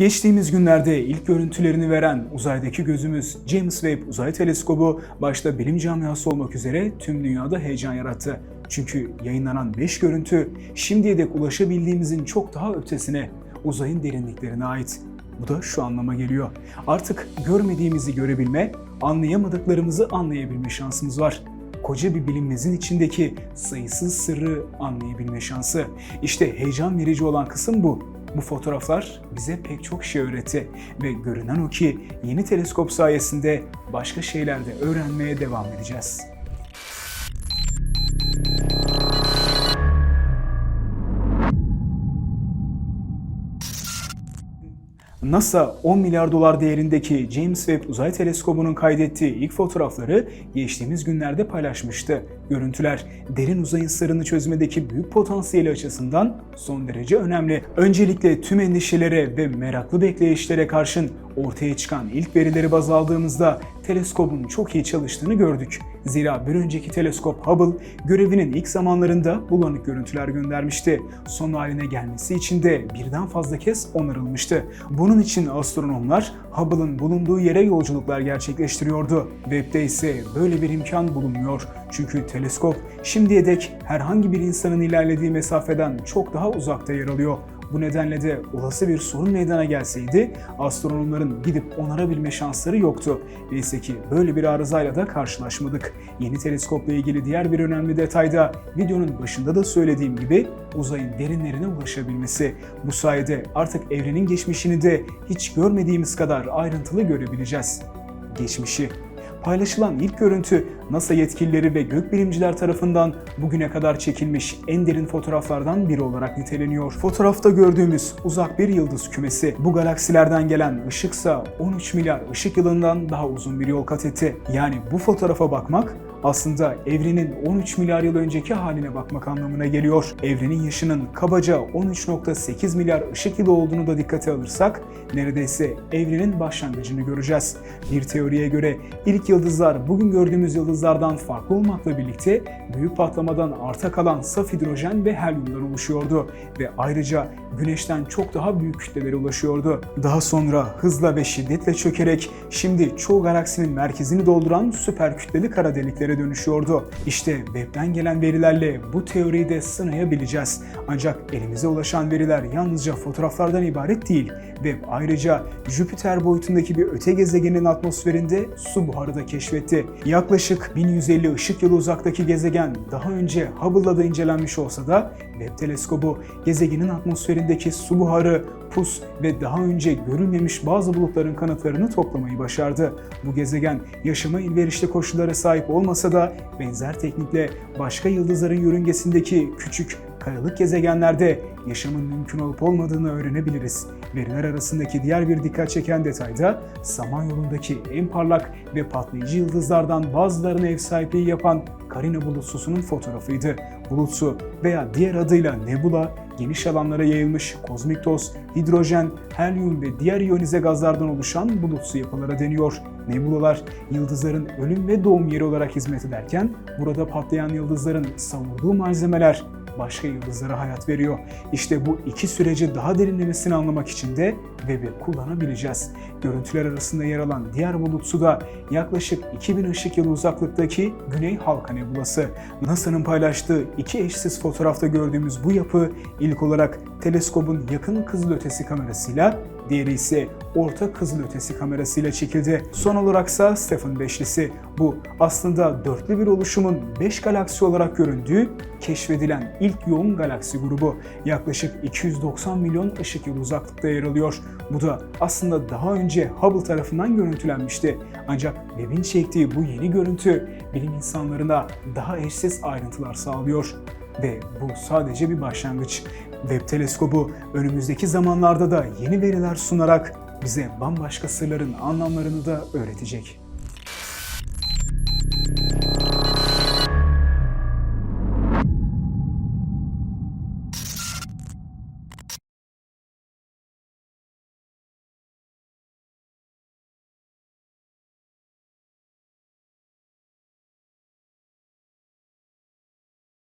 Geçtiğimiz günlerde ilk görüntülerini veren uzaydaki gözümüz James Webb Uzay Teleskobu başta bilim camiası olmak üzere tüm dünyada heyecan yarattı. Çünkü yayınlanan 5 görüntü şimdiye dek ulaşabildiğimizin çok daha ötesine, uzayın derinliklerine ait. Bu da şu anlama geliyor. Artık görmediğimizi görebilme, anlayamadıklarımızı anlayabilme şansımız var koca bir bilinmezin içindeki sayısız sırrı anlayabilme şansı. İşte heyecan verici olan kısım bu. Bu fotoğraflar bize pek çok şey öğretti ve görünen o ki yeni teleskop sayesinde başka şeyler de öğrenmeye devam edeceğiz. NASA 10 milyar dolar değerindeki James Webb Uzay Teleskobu'nun kaydettiği ilk fotoğrafları geçtiğimiz günlerde paylaşmıştı. Görüntüler derin uzayın sırrını çözmedeki büyük potansiyeli açısından son derece önemli. Öncelikle tüm endişelere ve meraklı bekleyişlere karşın ortaya çıkan ilk verileri baz aldığımızda teleskobun çok iyi çalıştığını gördük. Zira bir önceki teleskop Hubble görevinin ilk zamanlarında bulanık görüntüler göndermişti. Son haline gelmesi için de birden fazla kez onarılmıştı. Bunun için astronomlar Hubble'ın bulunduğu yere yolculuklar gerçekleştiriyordu. Web'de ise böyle bir imkan bulunmuyor. Çünkü teleskop şimdiye dek herhangi bir insanın ilerlediği mesafeden çok daha uzakta yer alıyor. Bu nedenle de olası bir sorun meydana gelseydi astronomların gidip onarabilme şansları yoktu. Neyse ki böyle bir arızayla da karşılaşmadık. Yeni teleskopla ilgili diğer bir önemli detay da videonun başında da söylediğim gibi uzayın derinlerine ulaşabilmesi. Bu sayede artık evrenin geçmişini de hiç görmediğimiz kadar ayrıntılı görebileceğiz. Geçmişi Paylaşılan ilk görüntü NASA yetkilileri ve gökbilimciler tarafından bugüne kadar çekilmiş en derin fotoğraflardan biri olarak niteleniyor. Fotoğrafta gördüğümüz uzak bir yıldız kümesi bu galaksilerden gelen ışıksa 13 milyar ışık yılından daha uzun bir yol kat etti. Yani bu fotoğrafa bakmak aslında evrenin 13 milyar yıl önceki haline bakmak anlamına geliyor. Evrenin yaşının kabaca 13.8 milyar ışık yılı olduğunu da dikkate alırsak neredeyse evrenin başlangıcını göreceğiz. Bir teoriye göre ilk yıldızlar bugün gördüğümüz yıldızlardan farklı olmakla birlikte büyük patlamadan arta kalan saf hidrojen ve helyumdan oluşuyordu ve ayrıca güneşten çok daha büyük kütlelere ulaşıyordu. Daha sonra hızla ve şiddetle çökerek şimdi çoğu galaksinin merkezini dolduran süper kütleli kara deliklere dönüşüyordu. İşte webden gelen verilerle bu teoriyi de sınayabileceğiz. Ancak elimize ulaşan veriler yalnızca fotoğraflardan ibaret değil. Web ayrıca Jüpiter boyutundaki bir öte gezegenin atmosferinde su buharı da keşfetti. Yaklaşık 1150 ışık yılı uzaktaki gezegen daha önce Hubble'la da incelenmiş olsa da Webb teleskobu gezegenin atmosferindeki su buharı, pus ve daha önce görülmemiş bazı bulutların kanıtlarını toplamayı başardı. Bu gezegen yaşama elverişli koşullara sahip olmasa da benzer teknikle başka yıldızların yörüngesindeki küçük kayalık gezegenlerde yaşamın mümkün olup olmadığını öğrenebiliriz. Veriler arasındaki diğer bir dikkat çeken detay da Samanyolu'ndaki en parlak ve patlayıcı yıldızlardan bazılarına ev sahipliği yapan Carina bulutsusunun fotoğrafıydı. Bulutsu veya diğer adıyla nebula geniş alanlara yayılmış kozmik toz, hidrojen, helyum ve diğer iyonize gazlardan oluşan bulutsu yapılara deniyor. Nebulalar yıldızların ölüm ve doğum yeri olarak hizmet ederken burada patlayan yıldızların savurduğu malzemeler başka yıldızlara hayat veriyor. İşte bu iki süreci daha derinlemesine anlamak için de Webb'i kullanabileceğiz. Görüntüler arasında yer alan diğer bulutsu da yaklaşık 2000 ışık yılı uzaklıktaki Güney Halka Nebulası. NASA'nın paylaştığı iki eşsiz fotoğrafta gördüğümüz bu yapı ilk olarak teleskobun yakın kızılötesi kamerasıyla diğeri ise orta kızılötesi kamerasıyla çekildi. Son olaraksa Stephen beşlisi. Bu aslında dörtlü bir oluşumun 5 galaksi olarak göründüğü keşfedilen ilk yoğun galaksi grubu. Yaklaşık 290 milyon ışık yılı uzaklıkta yer alıyor. Bu da aslında daha önce Hubble tarafından görüntülenmişti. Ancak Webb'in çektiği bu yeni görüntü bilim insanlarına daha eşsiz ayrıntılar sağlıyor. Ve bu sadece bir başlangıç. Webb teleskobu önümüzdeki zamanlarda da yeni veriler sunarak bize bambaşka sırların anlamlarını da öğretecek.